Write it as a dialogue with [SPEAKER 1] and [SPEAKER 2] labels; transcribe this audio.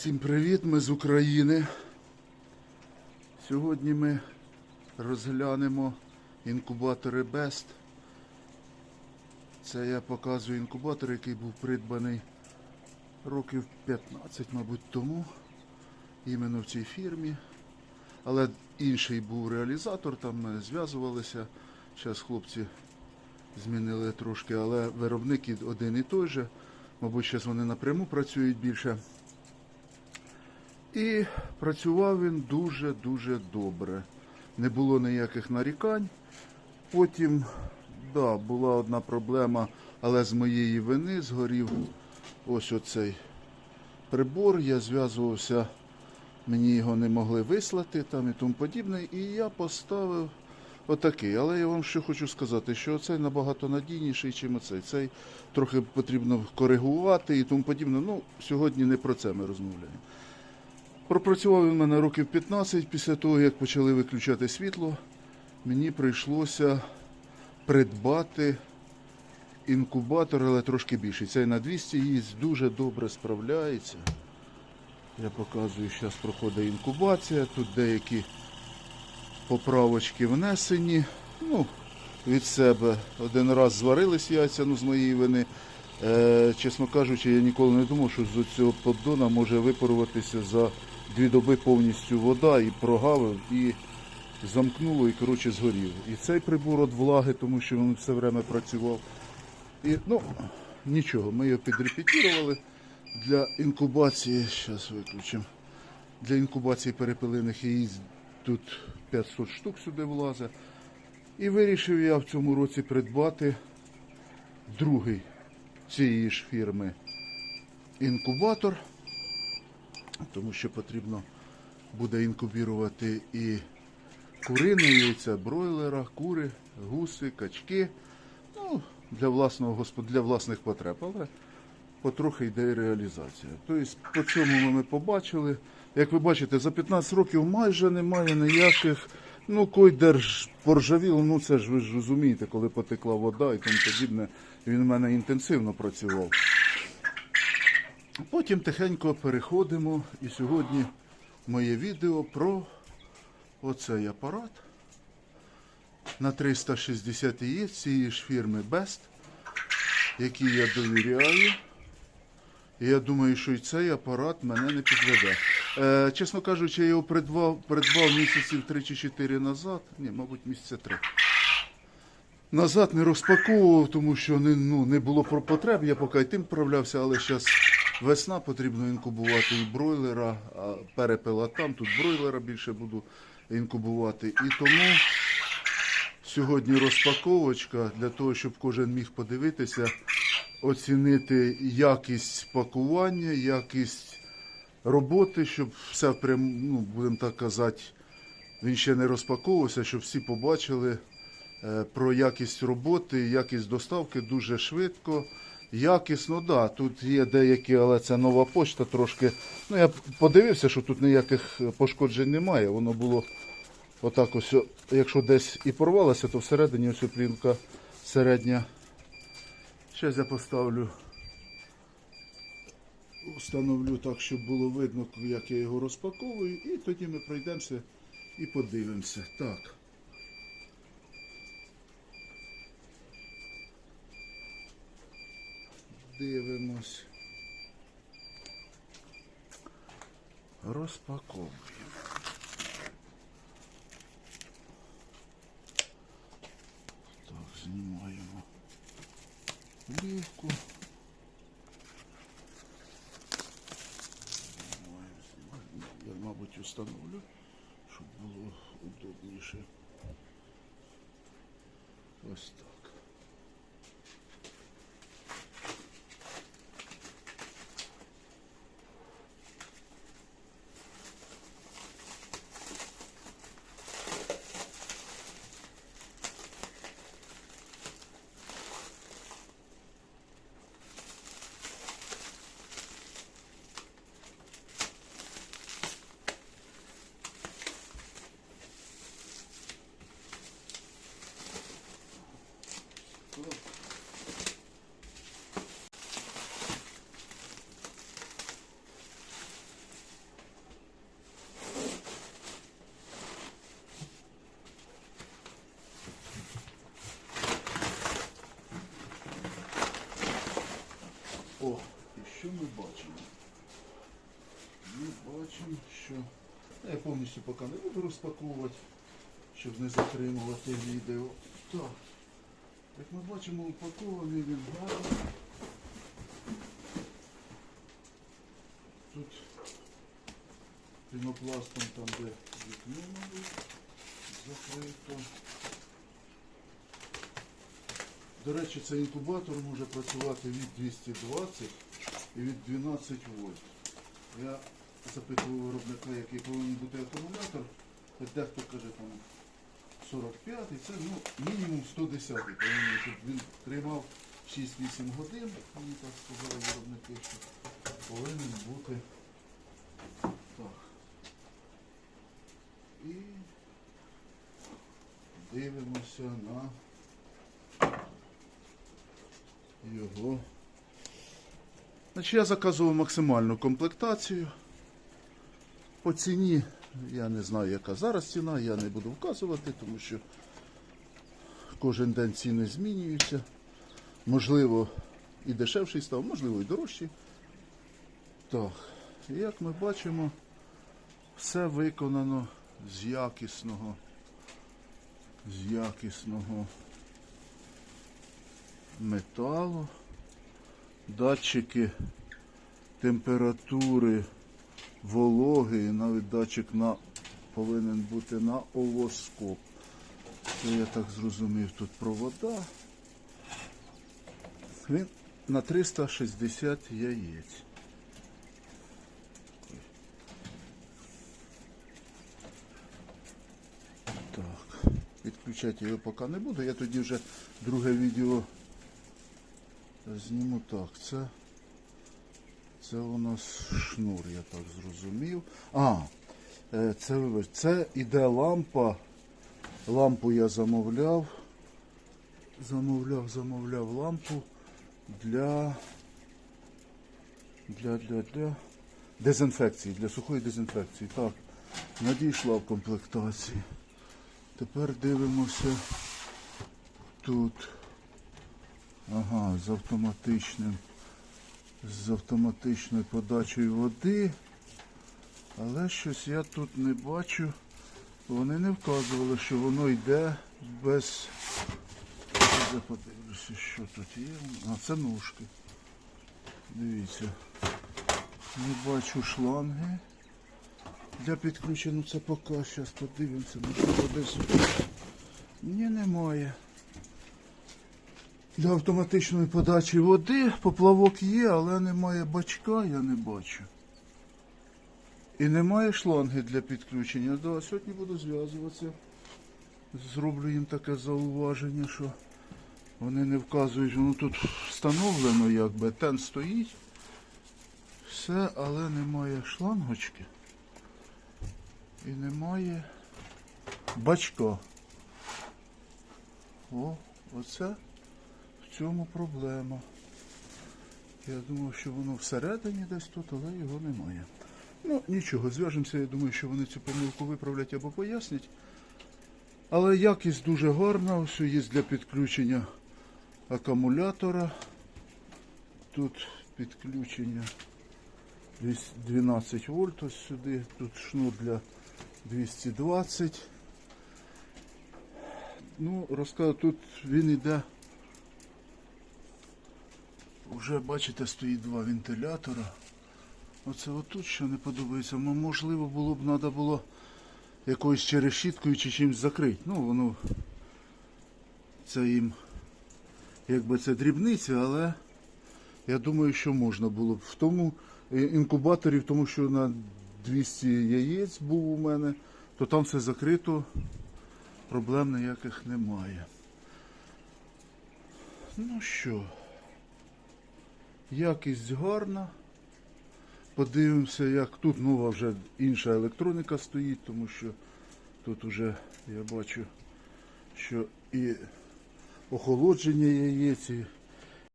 [SPEAKER 1] Всім привіт, ми з України. Сьогодні ми розглянемо інкубатори Best. Це я показую інкубатор, який був придбаний років 15, мабуть, тому. Іменно в цій фірмі. Але інший був реалізатор, там ми зв'язувалися. Зараз хлопці змінили трошки, але виробник один і той же. Мабуть, зараз вони напряму працюють більше. І працював він дуже-дуже добре. Не було ніяких нарікань. Потім, да, була одна проблема, але з моєї вини згорів ось оцей прибор. Я зв'язувався, мені його не могли вислати там і тому подібне. І я поставив отакий. Але я вам що хочу сказати, що цей набагато надійніший, ніж оцей. Цей трохи потрібно коригувати і тому подібне. Ну, сьогодні не про це ми розмовляємо. Пропрацював він мене років 15 після того, як почали виключати світло. Мені прийшлося придбати інкубатор, але трошки більший. Цей на 200 їсть дуже добре справляється. Я показую, зараз проходить інкубація. Тут деякі поправочки внесені. Ну, від себе. Один раз зварились яйця, ну з моєї вини. Е, чесно кажучи, я ніколи не думав, що з цього поддона може випаруватися за дві доби повністю вода і прогавив, і замкнуло, і коротше згорів. І цей прибор від влаги, тому що він все время працював. І, ну, нічого, ми його підрепетірували для інкубації. Зараз виключимо. Для інкубації перепелиних яєць тут 500 штук сюди влазить. І вирішив я в цьому році придбати другий цієї ж фірми інкубатор, тому що потрібно буде інкубірувати і курине яйця, бройлера, кури, гуси, качки. Ну, для власного для власних потреб, але потрохи йде реалізація. Тобто по цьому ми побачили. Як ви бачите, за 15 років майже немає ніяких. Ну, кой держ поржавіло, ну це ж ви ж розумієте, коли потекла вода і тому подібне, він у мене інтенсивно працював. Потім тихенько переходимо, і сьогодні моє відео про оцей апарат на 360 яєць цієї ж фірми Best, який я довіряю. І я думаю, що і цей апарат мене не підведе. Е, чесно кажучи, я його придбав, придбав місяців 3 чи 4 назад. Ні, мабуть, місяця 3. Назад не розпаковував, тому що не, ну, не було потреб, я поки й тим вправлявся, але зараз весна, потрібно інкубувати і бройлера, а перепила там, тут бройлера більше буду інкубувати. І тому сьогодні розпаковочка для того, щоб кожен міг подивитися, оцінити якість пакування, якість роботи, щоб все прям, ну, будемо так казати, він ще не розпаковувався, щоб всі побачили е, про якість роботи, якість доставки дуже швидко. Якісно, да. Тут є деякі, але це нова почта трошки. Ну, я подивився, що тут ніяких пошкоджень немає. Воно було отак ось, якщо десь і порвалося, то всередині ось плінка середня. Зараз я поставлю. Встановлю так, щоб було видно, як я його розпаковую, і тоді ми пройдемося і подивимося. Так. Дивимось. Розпаковуємо. Так, знімаємо плівку. Знімаємо, знімаємо. Я, мабуть, установлю, щоб було удобніше. Ось так. Бачимо, що. Я повністю поки не буду розпаковувати, щоб не затримувати відео. Так. Як ми бачимо, упакований він гарно. Тут пінопластом там, де вікно мабуть, закрито. До речі, цей інкубатор може працювати від 220 і від 12 вольт. Я запитував виробника, який повинен бути акумулятор. Дехто каже там 45 і це ну, мінімум 110 повинен, щоб він тримав 6-8 годин. Мені так сказали виробники, що повинен бути так. І дивимося на його. Значить, я заказував максимальну комплектацію. По ціні я не знаю, яка зараз ціна, я не буду вказувати, тому що кожен день ціни змінюються. Можливо, і дешевший став, можливо, і дорожчий. Так, як ми бачимо, все виконано з якісного, з якісного металу. Датчики температури, вологи і навіть датчик на, повинен бути на овоскоп. Це я так зрозумів, тут провода. Він на 360 яєць. Так, відключати його поки не буду. Я тоді вже друге відео зніму так. Це, це у нас шнур, я так зрозумів. А, е, це це іде лампа. Лампу я замовляв. Замовляв, замовляв лампу для, для, для, для дезінфекції, для сухої дезінфекції. Так, надійшла в комплектації. Тепер дивимося тут. Ага, з автоматичним, з автоматичною подачею води. Але щось я тут не бачу. Вони не вказували, що воно йде без. Я подивлюся, що тут є. А, це ножки. Дивіться. Не бачу шланги. Для підключення це поки. Зараз подивимося, десь. Ні, немає. Для автоматичної подачі води поплавок є, але немає бачка, я не бачу. І немає шланги для підключення. Да, сьогодні буду зв'язуватися. Зроблю їм таке зауваження, що вони не вказують, воно тут встановлено, якби тен стоїть. Все, але немає шлангочки. І немає бачка. О, оце цьому проблема. Я думав, що воно всередині десь тут, але його немає. Ну, нічого, зв'яжемося, я думаю, що вони цю помилку виправлять або пояснять. Але якість дуже гарна, ось є для підключення акумулятора. Тут підключення 12 вольт ось сюди, тут шнур для 220. Ну, розказую, тут він йде. Вже бачите, стоїть два вентилятора. Оце отут що не подобається. Можливо, було б треба було якоюсь чи решіткою чи чимось закрити. Ну, воно це їм якби це дрібниці, але я думаю, що можна було б. В тому е, інкубаторі, в тому, що на 200 яєць був у мене, то там все закрито, проблем ніяких немає. Ну що, якість гарна. Подивимося, як тут нова вже інша електроніка стоїть, тому що тут вже я бачу, що і охолодження яєць, і